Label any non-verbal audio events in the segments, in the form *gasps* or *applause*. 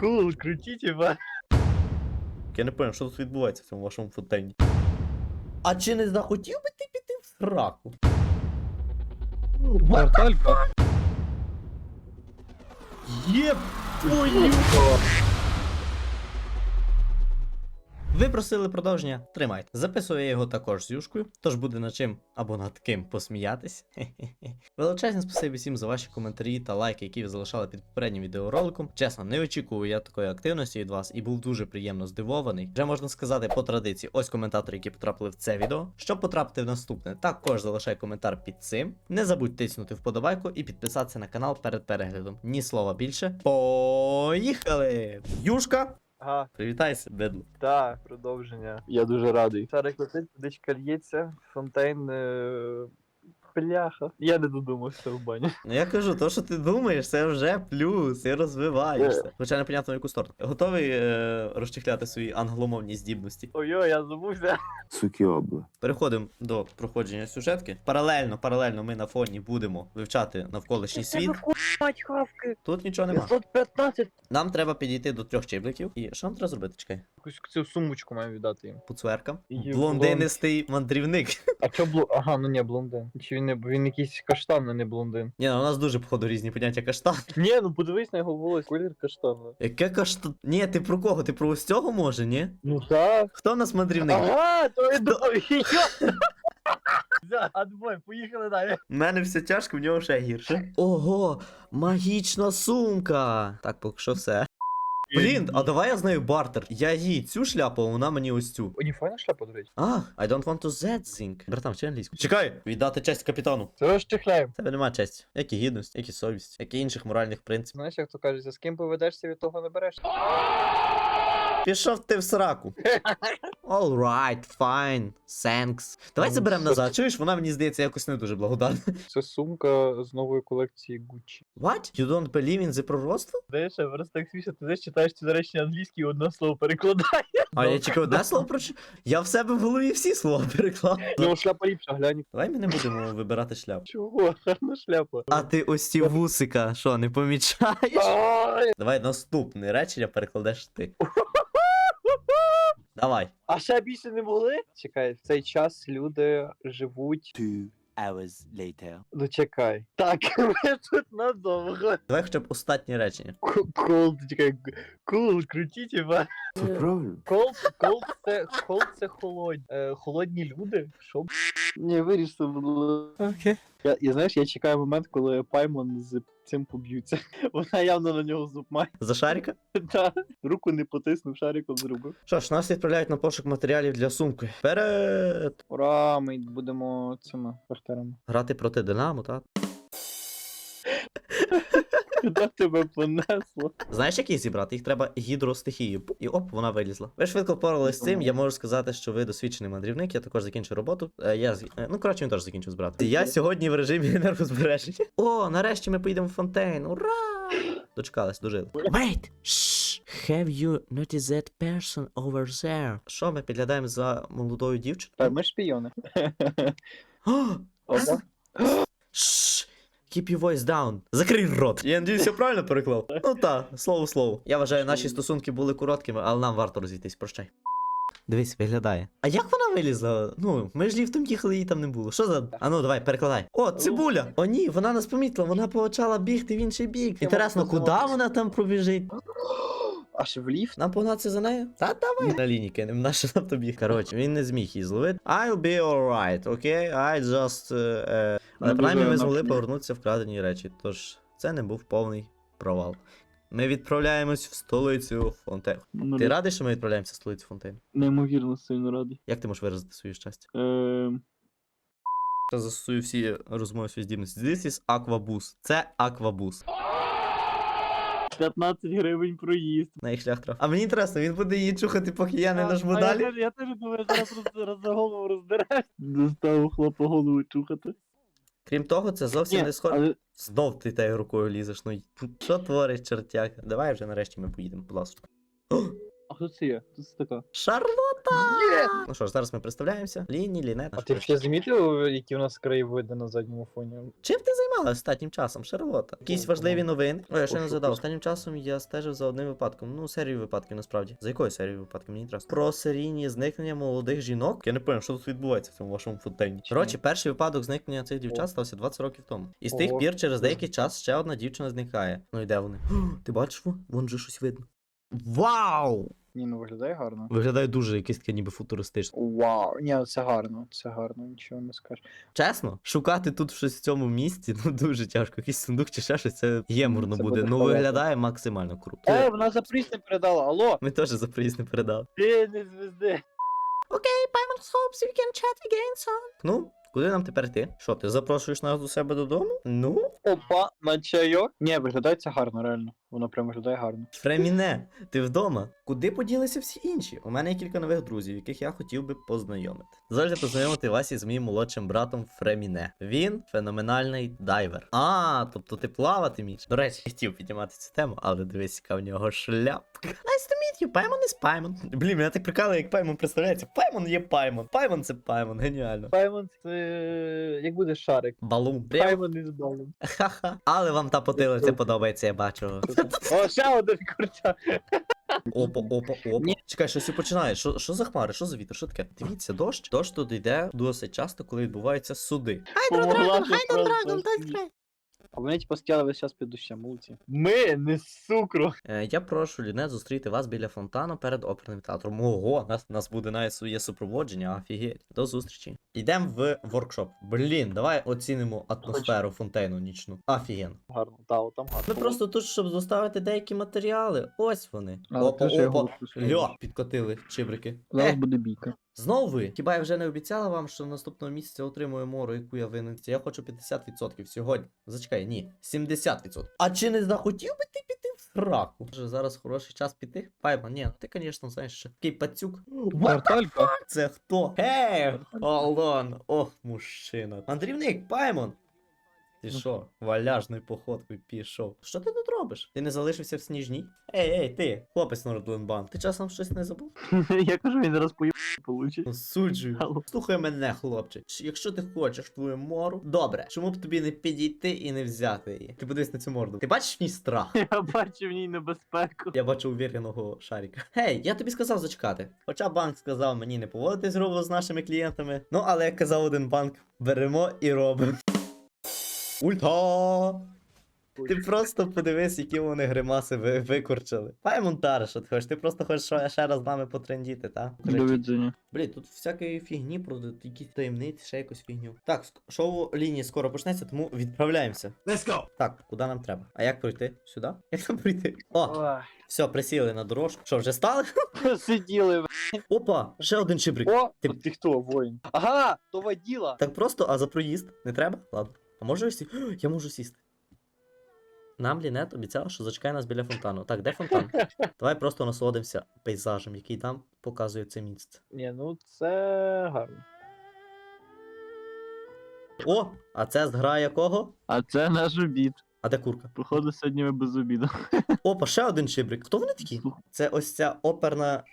Кул, крутіть його. Я не пам'ятаю, що тут відбувається в цьому вашому фонтені. А чи не захотів би ти піти в сраку? Порталька. Єп твою! Ви просили продовження? Тримайте. Записую я його також з юшкою, тож буде над чим або над ким посміятись. *laughs* Величезне спасибі всім за ваші коментарі та лайки, які ви залишали під попереднім відеороликом. Чесно, не очікую я такої активності від вас і був дуже приємно здивований. Вже можна сказати по традиції, ось коментатори, які потрапили в це відео. Щоб потрапити в наступне, також залишай коментар під цим. Не забудь тиснути вподобайку і підписатися на канал перед переглядом. Ні слова більше. Поїхали! Юшка! Ага, Привітайся, бедло. так, продовження. Я дуже радий. Шарик летить, водичка лється, фонтейн. Е... Бляха. Я не додумався в бані. Ну я кажу, то, що ти думаєш, це вже плюс, ти розвиваєшся. Хоча непонятно в яку сторону. Готовий е, розчехляти свої англомовні здібності. Ой-ой, я забувся. Суки обла. Переходимо до проходження сюжетки. Паралельно, паралельно ми на фоні будемо вивчати навколишній світ. Мать хавки. Тут нічого нема. 515. Нам треба підійти до трьох чибликів. І що нам треба зробити? Чекай. Якусь цю сумочку маю віддати їм. Пуцверка. І Блондинистий мандрівник. А чо блу... Ага, ну ні, блондин. Чи він не він якийсь каштан, а не блондин. Ні, ну у нас дуже походу різні поняття каштан. *laughs* Ні, ну подивись на його волос, колір каштана. Яке каштан? Ні, ти про кого? Ти про ось цього може, ні? Ну так. Хто у нас мандрівник? Ага, то і. Адбой, *laughs* поїхали далі. У мене все тяжко, в нього ще гірше. Ого, магічна сумка. Так, поки що все. Блін, а давай я з нею бартер. Я їй цю шляпу, а вона мені ось цю. О, ні, файна шляпа, до речі. А, I don't want to that thing. Братан, вчи англійську. Чекай! Віддати честь капітану. Це розчехляємо. Тебе нема честі. Як і гідність, як і совість, як і інших моральних принципів. Знаєш, як то кажеться, з ким поведешся, від того не береш. *laughs* Пішов ти в сраку. Alright, fine, thanks. Давай заберемо назад. Чуєш, вона мені здається якось не дуже благодарна. Це сумка з нової колекції Gucci. What? You don't believe in the пророцтво? Знаєш, я просто так смішно, ти знаєш, читаєш ці речення англійські і одне слово перекладає. А я тільки одне слово прочу. Я в себе в голові всі слова переклав. Ну, шляпа ліпша, глянь. Давай ми не будемо вибирати шляпу. Чого? Гарна шляпа. А ти ось ці вусика, що, не помічаєш? Ай! Давай наступне речення перекладеш ти. Давай. А ще більше не могли? Чекай, в цей час люди живуть. Two hours later. Ну чекай. Так, *laughs* ми тут надовго. Давай хоча б останнє речення. Кол, чекай, кул, крутіть його. Це правильно. Кол, кол це, кол це холодні. Е, холодні люди? Що? Ні, виріж це було. Окей. Я, я знаєш, я чекаю момент, коли Паймон з цим поб'ються. *laughs* Вона явно на нього зуб має. За шарика? *laughs* Та, Руку не потиснув, шариком зробив. Що ж, нас відправляють на пошук матеріалів для сумки. Вперед! Ура, ми будемо цими партерами. Грати проти Динамо, так? Куди тебе понесло? Знаєш, як їх зібрати? Їх треба гідростихією. І оп, вона вилізла. Ви швидко впоралися з цим. Я можу сказати, що ви досвідчений мандрівник. Я також закінчив роботу. Е, Я з- е, ну коротше, він теж закінчив збирати. Я сьогодні в режимі енергозбереження. О, нарешті ми поїдемо в фонтейн. Ура! Дочекались, дожили. Wait! Shh! Have you noticed that person over there? Що ми підглядаємо за молодою дівчиною? Так, ми шпіони. Опа. Keep your voice down. Закрий рот. Я надіюсь, я правильно переклав. Ну так, слово слово. Я вважаю, наші стосунки були короткими, але нам варто розійтись. Прощай. Дивись, виглядає. А як вона вилізла? Ну, ми ж ліфтом їхали, її там не було. Що за. А ну, давай, перекладай. О, цибуля! О, ні, вона нас помітила, вона почала бігти в інший бік. Інтересно, куди вона там пробіжить? Аж в ліфт? Нам погнатися за нею? Та давай. На лінії кинем, наша нам тобі. Коротше, він не зміг її зловити. I'll be alright, окей? I just... е, е. Але Ну, принаймні ми змогли повернутися вкрадені речі, тож це не був повний провал. Ми відправляємось в столицю Фонтейн. Ну, Ти радий, що ми відправляємося в столицю Фонтейн? Неймовірно сильно радий. Як ти можеш виразити своє щастя? Ем, Я застосую всі розмови свої здібності. This is Aquabus. Це Aquabus. 15 гривень проїзд. На їх шлях трав. А мені інтересно, він буде її чухати, поки я не нажму а далі. Я, теж- я теж думаю, зараз роз, роз, за голову роздираєш. Достав хлопа голову чухати. Крім того, це зовсім не схоже. але Знов ти тією рукою лізеш. Ну й- що твориш чертяка? Давай вже нарешті ми поїдемо, будь ласка. *gasps* О, хто це є? Хто це така? Шарлота! Ну що ж, зараз ми представляємося. Ліні, Лінет. А ти ще замітив, які у нас краєвиди на задньому фоні? Чим ти займалася останнім часом, Шарлота? Якісь важливі новини? Ой, я ще не згадав. Останнім часом я стежив за одним випадком. Ну, серію випадків насправді. За якою серією випадків? Мені інтересно. Про серійні зникнення молодих жінок. Я не пам'ятаю, що тут відбувається в цьому вашому футейні. Коротше, перший випадок зникнення цих дівчат стався 20 років тому. І з тих Ого. пір через деякий час ще одна дівчина зникає. Ну і де вони? *gasps* Ти бачиш? Вон же щось видно. Вау! Ні, ну виглядає гарно. Виглядає дуже якесь таке ніби футуристичне. Вау, ні, це гарно, це гарно, нічого не скажеш. Чесно, шукати тут щось в цьому місці ну дуже тяжко. Якийсь сундук чи ще щось, це ємурно Це буде. буде Ну виглядає максимально круто. Е, вона за приз не передала, алло! Ми теж за приїзд не передали. Ти не звезди. Окей, Paimon hopes we can chat again soon. Ну, куди нам тепер йти? Що, ти запрошуєш нас до себе додому? Ну, Опа, на чайок. Ні, виглядає це гарно, реально. Воно прям виглядає гарно. Фреміне, ти вдома? Куди поділися всі інші? У мене є кілька нових друзів, яких я хотів би познайомити. Дозвольте познайомити вас із моїм молодшим братом Фреміне. Він феноменальний дайвер. А, тобто ти плавати вмієш. До речі, хотів піднімати цю тему, але дивись, яка в нього шляпка. Nice to meet you, Паймон is Паймон. Блін, мене так прикалує, як Паймон представляється. Паймон є Паймон. Паймон це Паймон, геніально. Паймон це як буде шарик. Балун. Прям. Паймон із балом. Ха-ха. Але вам та потилиця подобається, я бачу. О, ще один курча. Опа, опа, опа. Ні. Чекай, щось і починає. Що, що за хмари? Що за вітер? Що таке? Дивіться, дощ. Дощ тут йде досить часто, коли відбуваються суди. Помогла ти просто. А вони типу стояли весь час під дощем, молодці. Ми не сукру. Е, я прошу Лінет зустріти вас біля фонтану перед оперним театром. Ого, нас, нас буде навіть своє супроводження, офігеть. До зустрічі. Йдемо в воркшоп. Блін, давай оцінимо атмосферу фонтейну нічну. Офіген. Гарно, та, от там гарно. Ми просто тут, щоб доставити деякі матеріали. Ось вони. Але опа, ти ж його опа. Льо, підкотили чибрики. Зараз Е, буде бійка. Знову ви? Хіба я вже не обіцяла вам, що наступного місяця отримую мору, яку я винен? Я хочу 50% сьогодні. Зачекай, ні, 70%. А чи не захотів би ти піти в сраку? Може зараз хороший час піти? Пайма, ні, ти, звісно, знаєш, що такий пацюк. Це хто? Гей, Олон, ох, мужчина. Мандрівник, Паймон. Ти що, валяжною походкою пішов? Що ти тут робиш? Ти не залишився в сніжній? Ей, ей, ти, хлопець Нордленбан, ти часом щось не забув? *laughs* Я кажу, він зараз поїб *laughs* получить. Суджую. Алло. Слухай мене, хлопче. Ч- Якщо ти хочеш твою мору, добре, чому б тобі не підійти і не взяти її? Ти подивись на цю морду. Ти бачиш в ній страх? *laughs* Я бачу в ній небезпеку. Я бачу увіреного шарика. Гей, я тобі сказав зачекати. Хоча банк сказав мені не поводитись грубо з нашими клієнтами. Ну, але як казав один банк, беремо і робимо. Ульта! Ти просто подивись, які вони гримаси ви викорчили. Пай монтар, що ти хочеш, ти просто хочеш ще- ще раз з нами потрендіти, та? До відзення. Блін, тут всякої фігні, продають, якісь таємниці, ще якусь фігню. Так, ск- шоу лінії скоро почнеться, тому відправляємося. Let's go! Так, куди нам треба? А як пройти? Сюди? *laughs* Як нам пройти? О, все, присіли на дорожку. Що, вже стали? *laughs* Сиділи. в- Опа, ще один чибрик. О, ти, ти хто, воїн? Ага, то воділа. Так просто, а за проїзд не треба? Ладно. А можу я сісти? Я можу сісти. Нам Лінет обіцяла, що зачекає нас біля фонтану. Так, де фонтан? *laughs* Давай просто насолодимося пейзажем, який там показує це місце. Ні, ну це гарно. О! А це з гра якого? А це наш обід. А де курка? Походу, сьогодні ми без обіду. Опа, ще один чибрик. Хто вони такі? Це ось ця оперна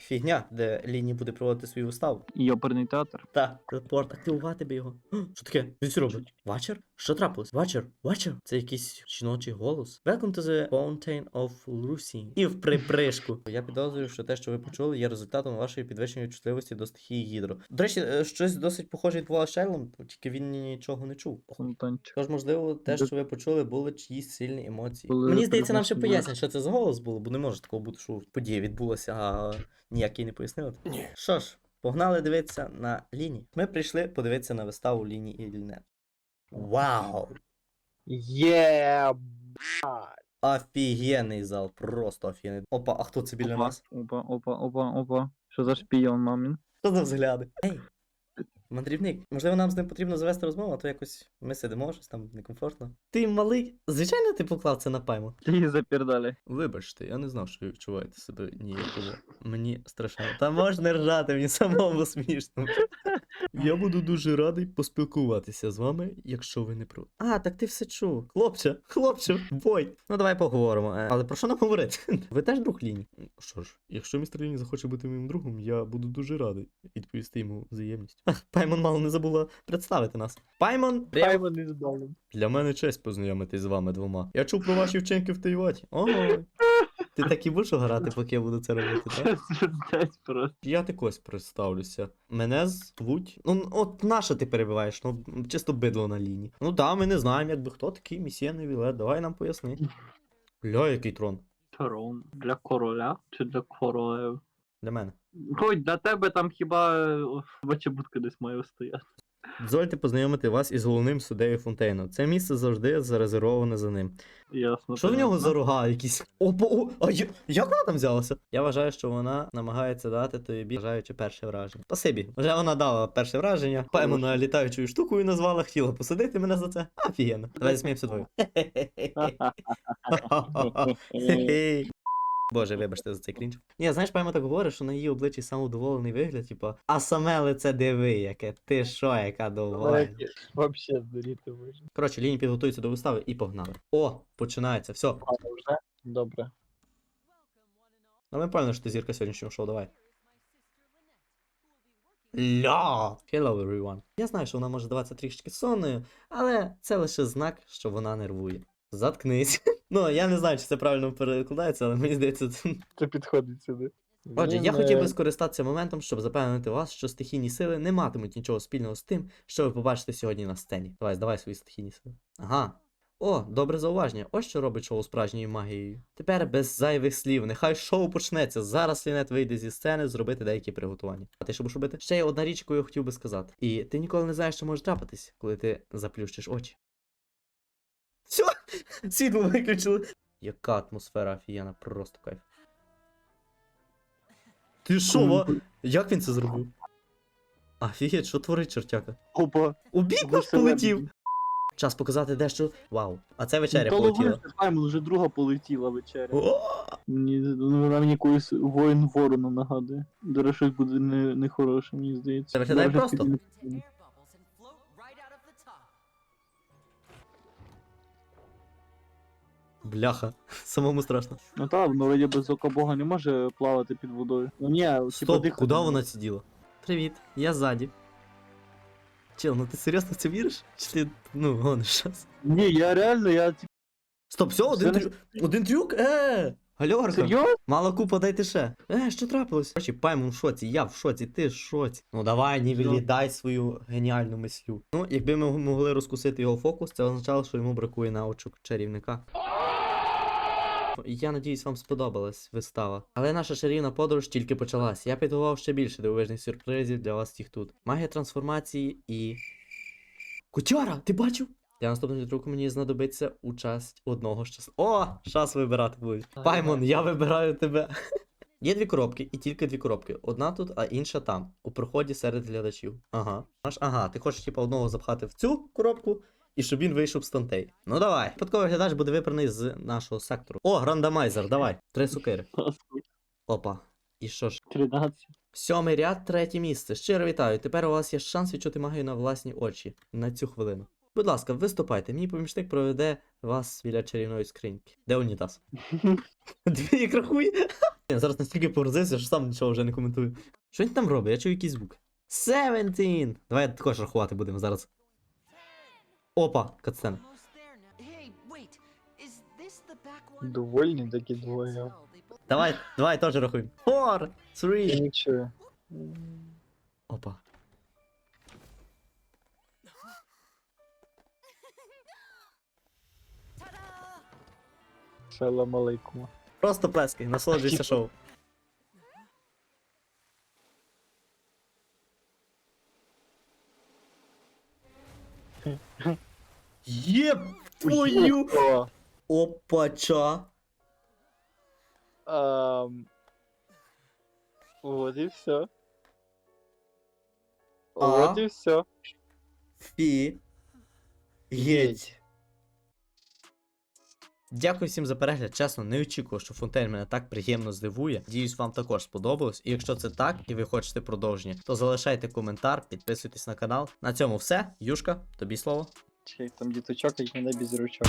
фігня, де Ліні буде проводити свою виставу. І оперний театр. Та, телепорт, активувати би його. Що таке? Він робить? Вачер? Що трапилось? Вачер? Вачер? Це якийсь жіночий голос. Welcome to the Fountain of Lucy. І в припришку. Я підозрюю, що те, що ви почули, є результатом вашої підвищеної чутливості до стихії гідро. До речі, е, щось досить похоже відбувалося з Шейлом, тільки він нічого не чув. Фонтанчик. Тож, можливо, те, що ви почули, були чиїсь сильні емоції. Були Мені здається, нам ще пояснять, що це за голос було, бо не може такого бути, що подія відбулася, а ніякі не пояснили. Ні. Що ж, погнали дивитися на лінії. Ми прийшли подивитися на виставу лінії і Лінет. Вау! Є. Офігенний зал, просто офігенний. Опа, а хто це біля нас? Опа, опа, опа, опа. Що за шпіон, мамін? Що за взгляди? Ей! Мандрівник, можливо, нам з ним потрібно завести розмову, а то якось ми сидимо, щось там некомфортно. Ти малий. Звичайно, ти поклав це на пайму. Ти запердали. Вибачте, я не знав, що ви відчуваєте себе ніяково. Мені страшно. Та можна ржати, мені самому смішно. *laughs* Я буду дуже радий поспілкуватися з вами, якщо ви не проти. А, так ти все чув. Хлопче, хлопче, бой. Ну давай поговоримо. Е, Але про що нам говорити? *laughs* Ви теж друг Ліні? Що ж, якщо містер Ліні захоче бути моїм другом, я буду дуже радий відповісти йому взаємністю. Паймон мало не забула представити нас. Паймон. Паймон із балом. Для мене честь познайомитись з вами двома. Я чув про ваші вчинки в Тайваті. Ого. Ти так і будеш грати, *laughs* поки я буду це робити, так? Звертать просто. Я такось представлюся. Мене звуть. Ну, от нащо ти перебиваєш? Ну, чисто бидло на лінії. Ну да, ми не знаємо, якби хто такий місія Невіле. Давай нам поясни. *laughs* Ля, який трон. Трон. Для короля чи для королев? Для мене. Хоч для тебе там хіба е, бачебутка десь має стояти. Дозвольте познайомити вас із головним суддею Фонтейном. Це місце завжди зарезервоване за ним. Ясно. Що в нього за рога якісь? О, о, а я- як вона там взялася? Я вважаю, що вона намагається дати тобі бажаючи перше враження. Спасибі. Вже вона дала перше враження. Паймона літаючою штукою назвала, хотіла посадити мене за це. Офігенно. Давай засміємося двоє. *laughs* *laughs* *laughs* Боже, вибачте за цей крінж. Ні, знаєш, Пайма так говорить, що на її обличчі самовдоволений вигляд, типа, а саме лице диви, яке ти що, яка довольна. Вообще здуріти можна. Коротше, лінії підготуються до вистави і погнали. О, починається, все. вже? Добре. Ну, ми певно, що ти зірка сьогоднішнього шоу, давай. Ля! Hello, everyone. Я знаю, що вона може здаватися трішки сонною, але це лише знак, що вона нервує. Заткнись. *laughs* Ну, я не знаю, чи це правильно перекладається, але мені здається, це. Це підходить сюди. Отже, я хотів би е, скористатися моментом, щоб запевнити вас, що стихійні сили не матимуть нічого спільного з тим, що ви побачите сьогодні на сцені. Давай, здавай свої стихійні сили. Ага. О, добре зауваження. Ось що робить шоу справжньою магією. Тепер без зайвих слів. Нехай шоу почнеться. Зараз Лінет вийде зі сцени зробити деякі приготування. А ти що будеш робити? Ще є одна річ, яку я хотів би сказати. І ти ніколи не знаєш, що може трапитись, коли ти заплющиш очі. Все, *laughs* світло виключили. Яка атмосфера офігенна, просто кайф. Ти що, ва? Як він це зробив? Офігеть, що творить чортяка? Опа. Ви наш полетів. Час показати дещо. Вау. А це вечеря Та полетіла. Паймон, вже друга полетіла вечеря. О! Мені ну, вона мені колись воїн ворона нагадує. До щось буде не, хороше, мені здається. Це виглядає просто. Бляха. *laughs* Самому страшно. Ну так, воно вроді без ока бога не може плавати під водою. Ну ні, типа Стоп, дихати куди не вона може. сиділа? Привіт, я ззаді. Чел, ну ти серйозно в це віриш? Чи ти, ну, гониш щас? Ні, я реально, я типу, Стоп, все, один, Це трю... один трюк? Е! Гальорка. серйозно? Мала купа, дайте ще. Е, що трапилось? Короче, Паймон в шоці, я в шоці, ти в шоці. Ну давай, Нівелі, дай свою геніальну мислю. Ну, якби ми могли розкусити його фокус, це означало, що йому бракує навичок чарівника. Я надіюсь, вам сподобалась вистава. Але наша чарівна подорож тільки почалась. Я підготував ще більше дивовижних сюрпризів для вас всіх тут. Магія трансформації і. Кутяра, ти бачив? Для наступного трюку мені знадобиться участь одного часу. О! Час вибирати будуть. Паймон, я вибираю тебе. *laughs* Є дві коробки, і тільки дві коробки. Одна тут, а інша там, у проході серед глядачів. Ага. Аж, ага, ти хочеш типа одного запхати в цю коробку, і щоб він вийшов з тантей. Ну давай. Випадковий глядач буде вибраний з нашого сектору. О, рандомайзер, давай. Три сукири. Опа. І що ж? 13. Сьомий ряд, третє місце. Щиро вітаю. Тепер у вас є шанс відчути магію на власні очі на цю хвилину. Будь ласка, виступайте. Мій помічник проведе вас біля чарівної скриньки. Де унітаз? *laughs* Дві рахує. Я *laughs* зараз настільки порозився, що сам нічого вже не коментую. Що він там робить? Я чую якийсь звук. 17! Давай також рахувати будемо зараз. Back one? Довольні такі двоє. Давай, давай теж рахуємо. Four, three. чую. Опа. Салам алейкум. Просто плескай, насолоджуйся шоу. Єп твою! Опача! ам, Вот і все. От і все. Фі. Геть. Дякую всім за перегляд. Чесно, не очікував, що фонтейн мене так приємно здивує. Надіюсь, вам також сподобалось. І якщо це так і ви хочете продовження, то залишайте коментар, підписуйтесь на канал. На цьому все. Юшка, тобі слово. Чей там діточок, як мене без ручок.